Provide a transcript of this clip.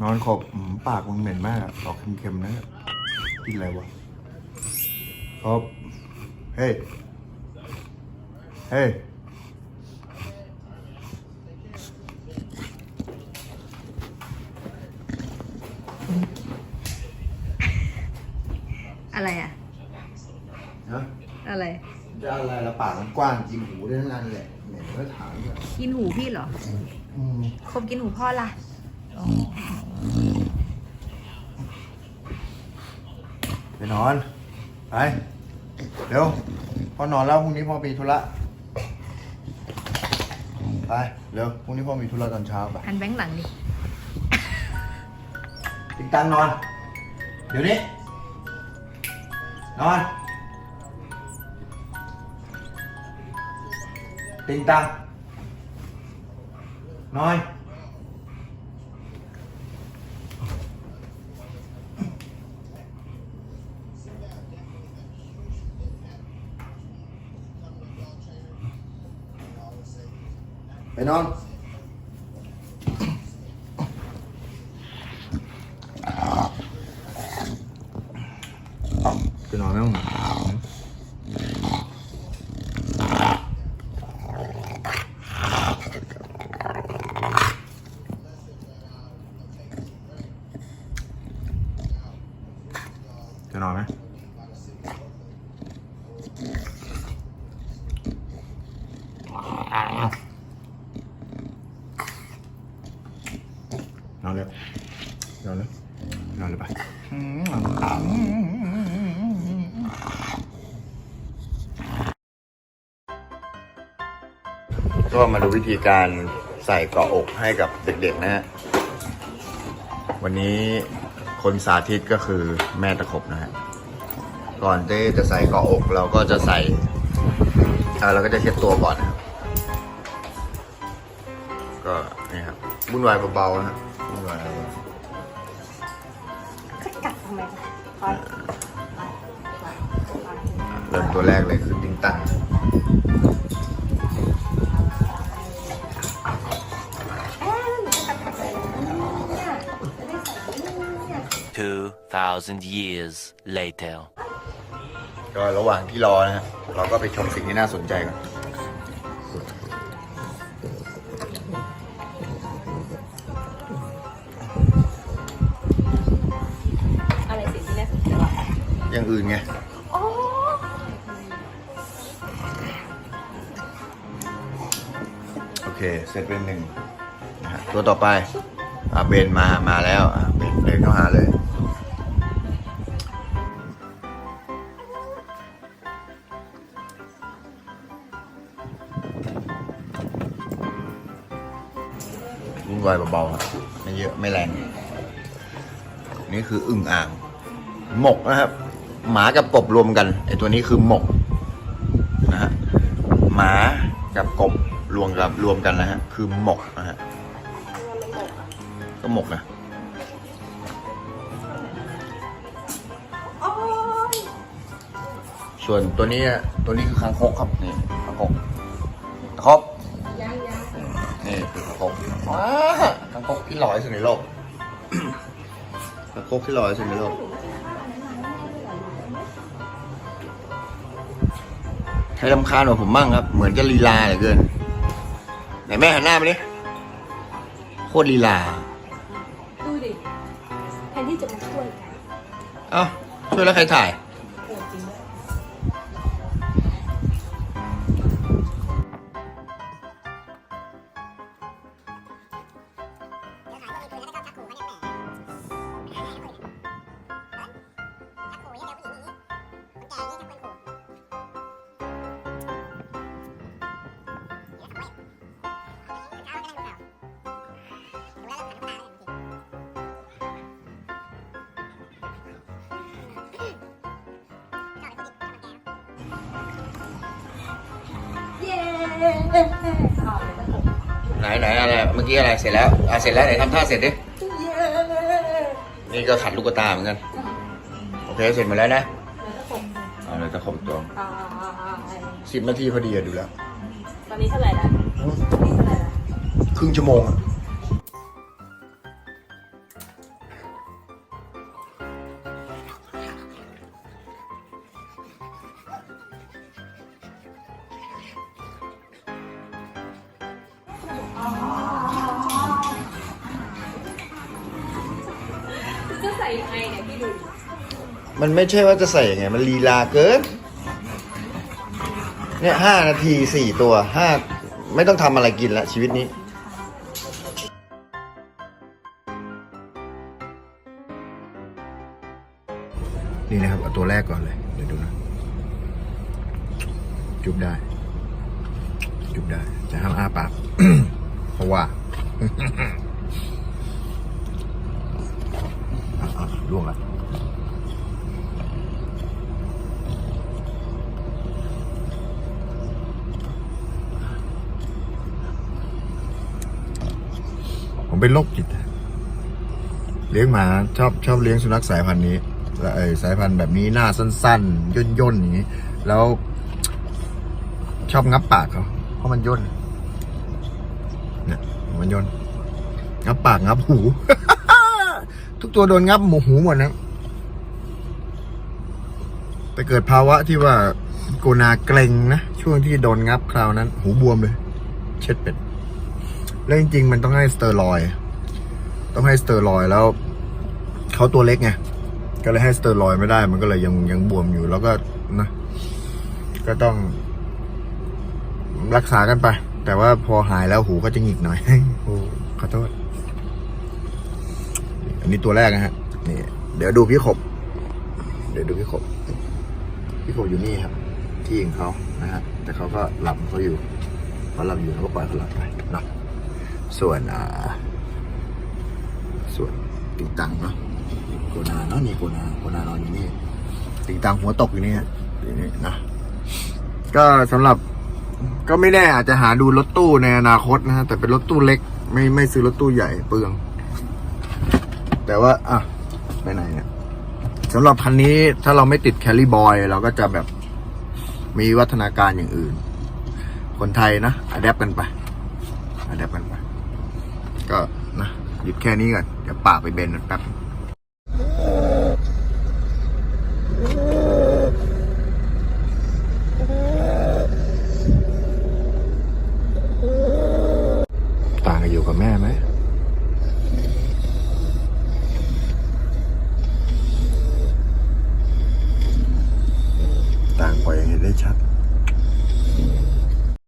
นอนขบอืมปากมึงเหม็นมากอะออกเค็มๆนะกินอะไรวะครบเฮ้ย เฮ้ย อะไรอะ ฮะอะไร จะอะไรละปากมันกว้างจริงหูได้ทั้งนั้นแหละเหม็นก็ถามเนี่ยกินหูพี่เหรออืมคบกินหูพ่อละไป นอน ไป เร็วพ่อนอนแล้วพรุ่งนี้พ่อมีธุระ ไป เร็วพรุ่งนี้พ่อมีธุระตอนเช้าไปหันแบงค์หลังดิติงตังนอน เดี๋ยวนี้ นอน ติงตังนอน ไปนอนไปนอนแล้วจะนอนไหมน อนเลยนอนเลยนอนเลยไปก็มาดูวิธีการใส่เกาะอกให้กับเด็กๆนะฮะ วันนี้คนสาธิตก็คือแม่ตะขบนะฮะ ก่อนที่จะใส่เกาะอกเราก็จะใส่เออเราก็จะเช็ดตัวก่อนนะครับ ก็นี่ครับวุ่นวายเบาๆนะ นวายเบากัดทำไมๆเริ่มตัวแรกเลยคือติ้งตัง2,000 years later. ก็ระหว่างที่รอนะฮะเราก็ไปชมสิ่งที่น่าสนใจกัน อย่างอื่นไงอ๋อโอเค เสร็จเป็นหนึ่งนะฮะตัวต่อไปอะเบนมามาแล้วอะเบนเดินเข้าหาเลยวุ่นวายเบาๆครับไม่เยอะไม่แรง นี่คืออึ่งอ่าง หมกนะครับ หมากับกบรวมกันไอตัวนี้คือหมกนะฮะหมากับกบรวมกับรวมกันนะฮะคือหมกนะฮะก็หมกนะส่วนตัวนี้ตัวนี้คือคางคกครับนี่คางคกคกยังยังนี่คือคางคกว้าคางคกที่หล่อที่สุดในโลกคางคกที่หล่อที่สุดในโลก ให้ลำคาญกว่าผมบ้างครับ เหมือนจะลีลาเหลือเกิน ไหนแม่หันหน้ามาดิโคตรลีลา ดูดิแทนที่จะมาช่วยกัน เอ้าช่วยแล้วใครถ่าย ไหนไหนอะไรเมื่อกี้อะไรเสร็จแล้วอะเสร็จแล้วไหนทำท่าเสร็จดิเย้นี่ก็ขัดลูกตาเหมือนกันโอเคเสร็จหมดแล้วนะแล้วตะกบเอาเลยตะขบตัวอ่าสิบนาทีพอดีอะดูแล้ว ตอนนี้เท่าไหร่ละตอนนี้เท่าไหร่ละครึ่งชั่วโมงอะ ยังไงเนี่ยพี่ดูดิมันไม่ใช่ว่าจะใส่ยังไง มันลีลาเกิน เนี่ยห้านาทีสี่ตัวห้าไม่ต้องทำอะไรกินละชีวิตนี้นี่นะครับ เอาตัวแรกก่อนเลย เดี๋ยวดูนะ จุบได้ จุบได้แต่ห้ามอ้าปากเพราะว่า อะอะ ล่วงละผมเป็นโรคจิต เลี้ยงหมาชอบชอบเลี้ยงสุนัขสายพันธุ์นี้แล้วไอ้สายพันธุ์แบบนี้หน้าสั้นๆย่นย่นๆอย่างนี้ แล้วชอบงับปากเขาเพราะมันย่นเนี่ยมันย่นงับปากงับหู ทุกตัวโดนงับหมูหูหมดนะไปเกิดภาวะที่ว่าโกนาเกรงนะช่วงที่โดนงับคราวนั้น หูบวมเลย เช็ดเป็ดแล้วจริงๆ มันต้องให้สเตอรอย ต้องให้สเตอรอยแล้วเขาตัวเล็กไงก็เลยให้สเตอรอยไม่ได้ มันก็เลยยังยังบวมอยู่ แล้วก็นะ ก็ต้อง รักษากันไป แต่ว่าพอหายแล้วหูก็จะหงิกหน่อยโอ้ขอโทษ อันนี้ตัวแรกนะฮะนี่เดี๋ยวดูพี่ขบ เดี๋ยวดูพี่ขบ พี่ขบอยู่นี่ครับ ที่ของเขานะฮะ แต่เขาก็หลับเขาอยู่เขาหลับอยู่เราก็ปล่อยเขาหลับไปเนาะส่วนอ่า ส่วนติงตังเนาะโกนาเนาะนี่โกนาโกนานอนอยู่นี่ติงตังหัวตกอยู่นี่ฮะอยู่นี่นะก็สำหรับก็ไม่แน่อาจจะหาดูรถตู้ในอนาคตนะฮะแต่เป็นรถตู้เล็ก ไม่ไม่ซื้อรถตู้ใหญ่เปลือง แต่ว่า อะ ไปไหนเนี่ยสำหรับคันนี้ถ้าเราไม่ติดแคลรี่บอยเราก็จะแบบมีวัฒนาการอย่างอื่น คนไทยนะอัดแอปกันไปอัดแอปกันไป ก็นะหยุดแค่นี้ก่อน เดี๋ยวปากไปเบนแป๊บ